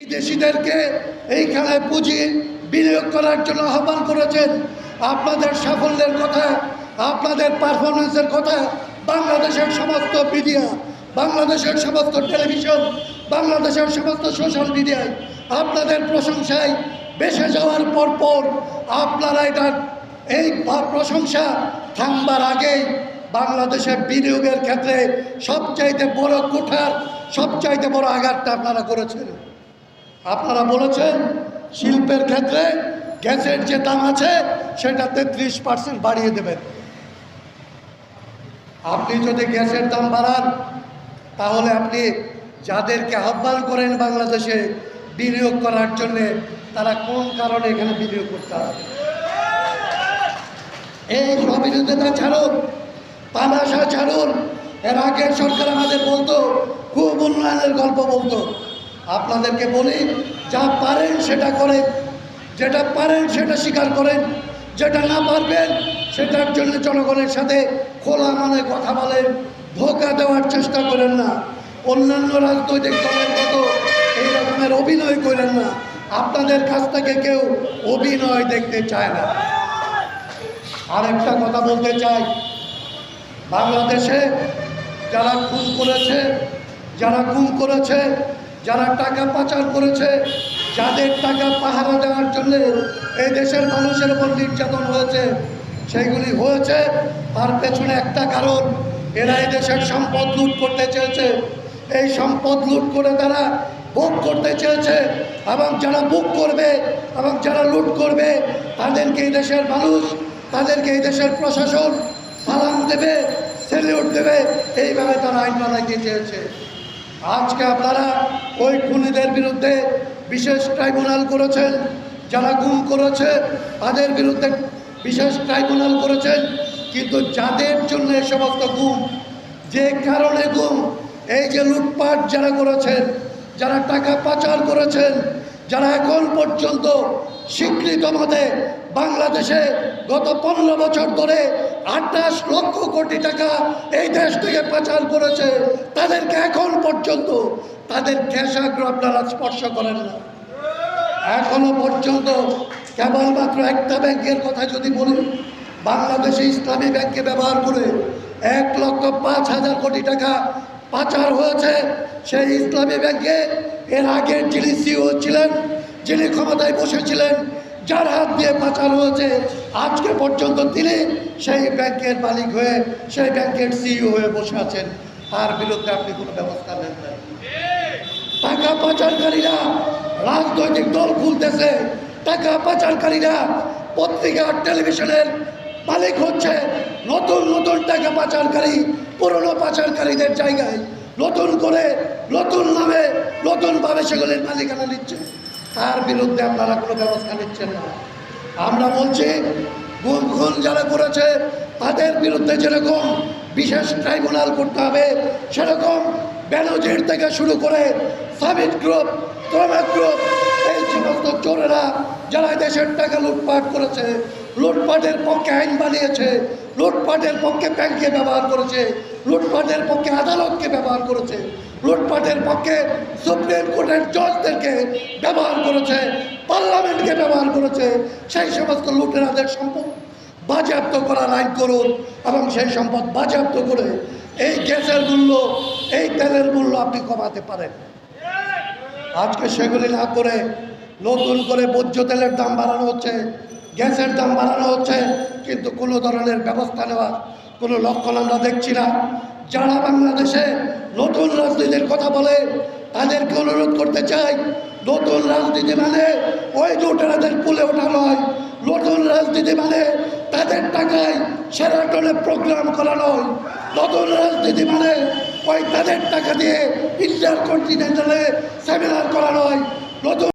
বিদেশিদেরকে এইখানে পুঁজি বিনিয়োগ করার জন্য আহ্বান করেছেন। আপনাদের সাফল্যের কথা, আপনাদের পারফরমেন্সের কথা, বাংলাদেশের সমস্ত মিডিয়া বাংলাদেশের সমস্ত টেলিভিশন বাংলাদেশের সমস্ত সোশ্যাল মিডিয়ায় আপনাদের প্রশংসায় বেসে যাওয়ার পর পর আপনারা এটার, এই প্রশংসা থামবার আগেই বাংলাদেশের বিনিয়োগের ক্ষেত্রে সবচাইতে বড় কোঠার, সবচাইতে বড় আঘাতটা আপনারা করেছেন। আপনারা বলেছেন শিল্পের ক্ষেত্রে গ্যাসের যে দাম আছে, সেটা তেত্রিশ পার্সেন্ট বাড়িয়ে দেবেন। আপনি যদি গ্যাসের দাম বাড়ান, তাহলে আপনি যাদেরকে আহ্বান করেন বাংলাদেশে বিনিয়োগ করার জন্যে, তারা কোন কারণে এখানে বিনিয়োগ করতে হবে এই অবিরোধিতা ছাড়ুন, তামাশা ছাড়ুন। এর আগের সরকার আমাদের বলতো, খুব উন্নয়নের গল্প বলতো। আপনাদেরকে বলি, যা পারেন সেটা করেন। যেটা পারেন সেটা স্বীকার করেন। যেটা না পারবেন সেটার জন্য জনগণের সাথে খোলা মনে কথা বলেন। ধোকা দেওয়ার চেষ্টা করেন না। অন্যান্য রাজনৈতিক দলের মতো এই রকমের অভিনয় করেন না। আপনাদের কাছ থেকে কেউ অভিনয় দেখতে চায় না। আরেকটা কথা বলতে চাই। বাংলাদেশে যারা খুন করেছে, যারা খুন করেছে যারা টাকা পাচার করেছে, যাদের টাকা পাহারা দেওয়ার জন্য এই দেশের মানুষের উপর নির্যাতন হয়েছে, সেইগুলি হয়েছে। তার পেছনে একটা কারণ, এরা এই দেশের সম্পদ লুট করতে চেয়েছে। এই সম্পদ লুট করে তারা ভোগ করতে চেয়েছে এবং যারা বুক করবে এবং যারা লুট করবে, তাদেরকে এই দেশের মানুষ, তাদেরকে এই দেশের প্রশাসন সালাম দেবে সেলিউট দেবে। এইভাবে তারা আইন বানাইতে চেয়েছে। আজকে আপনারা ওই খুনিদের বিরুদ্ধে বিশেষ ট্রাইব্যুনাল করেছেন, যারা গুম করেছে, তাদের বিরুদ্ধে বিশেষ ট্রাইব্যুনাল করেছেন, কিন্তু যাদের জন্য এ সমস্ত গুম, যে কারণে গুম, এই যে লুটপাট যারা করেছেন, যারা টাকা পাচার করেছেন, যারা এখন পর্যন্ত স্বীকৃত মতে বাংলাদেশে গত পনেরো বছর ধরে আঠাশ লক্ষ কোটি টাকা এই দেশ থেকে পাচার করেছে। তাদেরকে এখন পর্যন্ত, তাদের ক্যাশাগ্র আপনারা স্পর্শ করেন না। এখনও পর্যন্ত কেবলমাত্র একটা ব্যাংকের কথা যদি বলি, বাংলাদেশে ইসলামী ব্যাংকে ব্যবহার করে এক লক্ষ পাঁচ হাজার কোটি টাকা পাচার হয়েছে। সেই ইসলামী ব্যাংকে এর আগের যিনি সিও ছিলেন, যিনি ক্ষমতায় বসেছিলেন যার হাত দিয়ে পাচার হয়েছে, আজকে পর্যন্ত তিনি সেই ব্যাংকের মালিক হয়ে, সেই ব্যাংকের সিইও হয়ে বসে আছেন। তার বিরুদ্ধে আপনি কোনো ব্যবস্থা নেন টাকা পাচারকারীরা রাজনৈতিক দল খুলতেছে। টাকা পাচারকারীরা পত্রিকা, টেলিভিশনের মালিক হচ্ছে নতুন নতুন টাকা পাচারকারী, পুরনো পাচারকারীদের জায়গায়। নতুন করে, নতুন নামে, নতুনভাবে সেগুলির মালিকানা নিচ্ছে। তার বিরুদ্ধে আপনারা কোনো ব্যবস্থা নিচ্ছেন না। আমরা বলছি, গুম খুন যারা করেছে, তাদের বিরুদ্ধে যেরকম বিশেষ ট্রাইব্যুনাল করতে হবে, সেরকম ব্যানজির থেকে শুরু করে সাবিট গ্রুপ তোমা গ্রুপ সমস্ত চোরেরা যারা দেশের টাকা লুটপাট করেছে, লুটপাটের পক্ষে আইন বানিয়েছে, লুটপাটের পক্ষে ব্যাংকে ব্যবহার করেছে, লুটপাটের পক্ষে আদালতকে ব্যবহার করেছে, লুটপাটের পক্ষে সুপ্রিম কোর্টের জজদেরকে ব্যবহার করেছে, পার্লামেন্টকে ব্যবহার করেছে, সেই সমস্ত লুটেরাদের সম্পদ বাজেয়াপ্ত করার আইন করুন এবং সেই সম্পদ বাজেয়াপ্ত করে এই গ্যাসের মূল্য, এই তেলের মূল্য আপনি কমাতে পারেন। আজকে সেগুলি না করে নতুন করে বৈদ্য তেলের দাম বাড়ানো হচ্ছে, গ্যাসের দাম বাড়ানো হচ্ছে, কিন্তু কোনো ধরনের ব্যবস্থা নেওয়া, কোনো লক্ষণ আমরা দেখছি না। যারা বাংলাদেশে নতুন রাজনীতির কথা বলে, তাদেরকে অনুরোধ করতে চাই, নতুন রাজনীতি মানে ওই জোটেরাদের কুলে ওঠা নয়। নতুন রাজনীতি মানে তাদের টাকায় সেরাটনে প্রোগ্রাম করা নয়। নতুন রাজনীতি মানে ওই তাদের টাকা দিয়ে ইন্টার কন্টিনেন্টালে সেমিনার করা নয়। নতুন